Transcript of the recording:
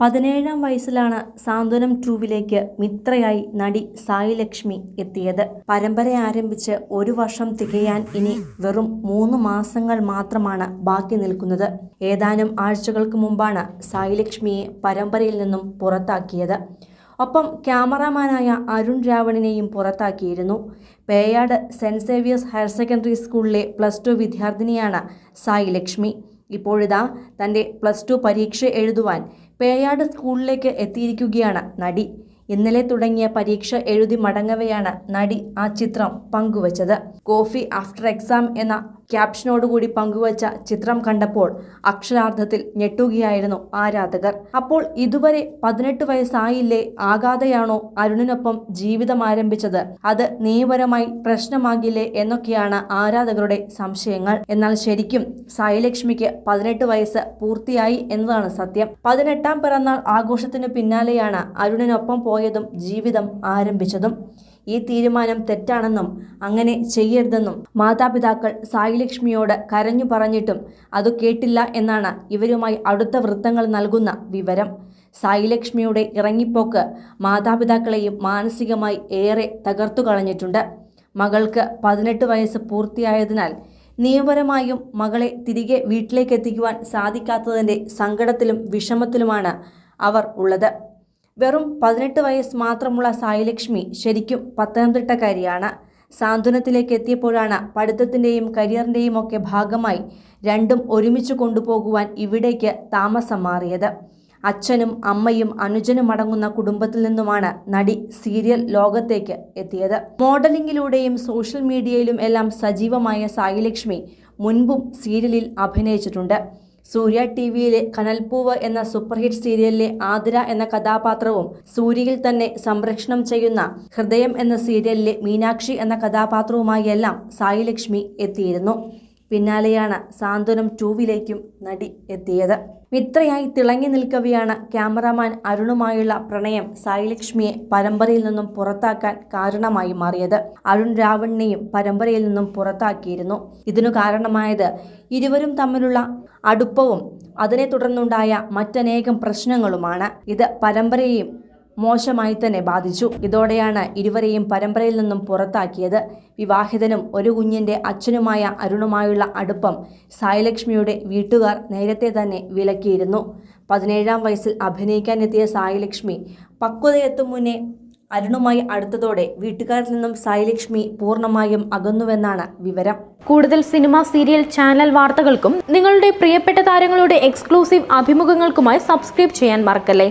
പതിനേഴാം വയസ്സിലാണ് സാന്ത്വനം ടൂവിലേക്ക് മിത്രയായി നടി സായി ലക്ഷ്മി എത്തിയത്. പരമ്പര ആരംഭിച്ച് ഒരു വർഷം തികയാൻ ഇനി വെറും മൂന്ന് മാസങ്ങൾ മാത്രമാണ് ബാക്കി നിൽക്കുന്നത്. ഏതാനും ആഴ്ചകൾക്ക് മുമ്പാണ് സായി ലക്ഷ്മിയെ പരമ്പരയിൽ നിന്നും പുറത്താക്കിയത്. ഒപ്പം ക്യാമറാമാനായ അരുൺ രാവണിനെയും പുറത്താക്കിയിരുന്നു. Peyad Saint Xavier's higher secondary സ്കൂളിലെ പ്ലസ് ടു വിദ്യാർത്ഥിനിയാണ് സായി ലക്ഷ്മി ഇപ്പോഴിതാ തന്റെ പ്ലസ് ടു പരീക്ഷ എഴുതുവാൻ പേയാട് സ്കൂളിലേക്ക് എത്തിയിരിക്കുകയാണ് നടി. ഇന്നലെ തുടങ്ങിയ പരീക്ഷ എഴുതി മടങ്ങവെയാണ് നടി ആ ചിത്രം പങ്കുവച്ചത്. കോഫി ആഫ്റ്റർ എക്സാം എന്ന ക്യാപ്ഷനോടുകൂടി പങ്കുവച്ച ചിത്രം കണ്ടപ്പോൾ അക്ഷരാർത്ഥത്തിൽ ഞെട്ടുകയായിരുന്നു ആരാധകർ. അപ്പോൾ ഇതുവരെ പതിനെട്ട് വയസ്സായില്ലേ? ആകാതെയാണോ അരുണിനൊപ്പം ജീവിതം ആരംഭിച്ചത്? അത് നിയമപരമായി പ്രശ്നമാകില്ലേ എന്നൊക്കെയാണ് ആരാധകരുടെ സംശയങ്ങൾ. എന്നാൽ ശരിക്കും സായിലക്ഷ്മിക്ക് പതിനെട്ട് വയസ്സ് പൂർത്തിയായി എന്നതാണ് സത്യം. പതിനെട്ടാം പിറന്നാൾ ആഘോഷത്തിന് പിന്നാലെയാണ് അരുണിനൊപ്പം പോയതും ജീവിതം ആരംഭിച്ചതും. ഈ തീരുമാനം തെറ്റാണെന്നും അങ്ങനെ ചെയ്യരുതെന്നും മാതാപിതാക്കൾ സായിലക്ഷ്മിയോട് കരഞ്ഞു പറഞ്ഞിട്ടും അത് കേട്ടില്ല എന്നാണ് ഇവരുമായി അടുത്ത വൃത്തങ്ങൾ നൽകുന്ന വിവരം. സായിലക്ഷ്മിയുടെ ഇറങ്ങിപ്പോക്ക് മാതാപിതാക്കളെയും മാനസികമായി ഏറെ തകർത്തു കളഞ്ഞിട്ടുണ്ട്. മകൾക്ക് പതിനെട്ട് വയസ്സ് പൂർത്തിയായതിനാൽ നിയമപരമായും മകളെ തിരികെ വീട്ടിലേക്ക് എത്തിക്കുവാൻ സാധിക്കാത്തതിന്റെ സങ്കടത്തിലും വിഷമത്തിലുമാണ് അവർ ഉള്ളത്. വെറും പതിനെട്ട് വയസ്സ് മാത്രമുള്ള സായിലക്ഷ്മി ശരിക്കും പത്തനംതിട്ടക്കാരിയാണ്. സാന്ത്വനത്തിലേക്ക് എത്തിയപ്പോഴാണ് പഠിത്തത്തിന്റെയും കരിയറിന്റെയും ഒക്കെ ഭാഗമായി രണ്ടും ഒരുമിച്ച് കൊണ്ടുപോകുവാൻ ഇവിടേക്ക് താമസം മാറിയത്. അച്ഛനും അമ്മയും അനുജനും അടങ്ങുന്ന കുടുംബത്തിൽ നിന്നുമാണ് നടി സീരിയൽ ലോകത്തേക്ക് എത്തിയത്. മോഡലിംഗിലൂടെയും സോഷ്യൽ മീഡിയയിലും എല്ലാം സജീവമായ സായിലക്ഷ്മി മുൻപും സീരിയലിൽ അഭിനയിച്ചിട്ടുണ്ട്. സൂര്യ ടി വിയിലെ കനൽപ്പൂവ് എന്ന സൂപ്പർഹിറ്റ് സീരിയലിലെ ആതിര എന്ന കഥാപാത്രവും സൂര്യയിൽ തന്നെ സംരക്ഷണം ചെയ്യുന്ന ഹൃദയം എന്ന സീരിയലിലെ മീനാക്ഷി എന്ന കഥാപാത്രവുമായി എല്ലാം സായിലക്ഷ്മി എത്തിയിരുന്നു. പിന്നാലെയാണ് സാന്ത്വനം ടൂവിലേക്കും നടി എത്തിയത്. മിത്രയായി തിളങ്ങി നിൽക്കവെയാണ് ക്യാമറമാൻ അരുണുമായുള്ള പ്രണയം സായിലക്ഷ്മിയെ പരമ്പരയിൽ നിന്നും പുറത്താക്കാൻ കാരണമായി മാറിയത്. അരുൺ രാവണിനെയും പരമ്പരയിൽ നിന്നും പുറത്താക്കിയിരുന്നു. ഇതിനു കാരണമായത് ഇരുവരും തമ്മിലുള്ള അടുപ്പവും അതിനെ തുടർന്നുണ്ടായ മറ്റനേകം പ്രശ്നങ്ങളുമാണ്. ഇത് പരമ്പരയെയും മോശമായി തന്നെ ബാധിച്ചു. ഇതോടെയാണ് ഇരുവരെയും പരമ്പരയിൽ നിന്നും പുറത്താക്കിയത്. വിവാഹിതനും ഒരു കുഞ്ഞിന്റെ അച്ഛനുമായ അരുണുമായുള്ള അടുപ്പം സായിലക്ഷ്മിയുടെ വീട്ടുകാർ നേരത്തെ തന്നെ വിലക്കിയിരുന്നു. പതിനേഴാം വയസ്സിൽ അഭിനയിക്കാനെത്തിയ സായിലക്ഷ്മി പക്വതയെത്തും മുന്നേ അരുണുമായി അടുത്തതോടെ വീട്ടുകാരിൽ നിന്നും സായിലക്ഷ്മി പൂർണമായും അകന്നുവെന്നാണ് വിവരം. കൂടുതൽ സിനിമ സീരിയൽ ചാനൽ വാർത്തകൾക്കും നിങ്ങളുടെ പ്രിയപ്പെട്ട താരങ്ങളുടെ എക്സ്ക്ലൂസീവ് അഭിമുഖങ്ങൾക്കുമായി സബ്സ്ക്രൈബ് ചെയ്യാൻ മറക്കല്ലേ?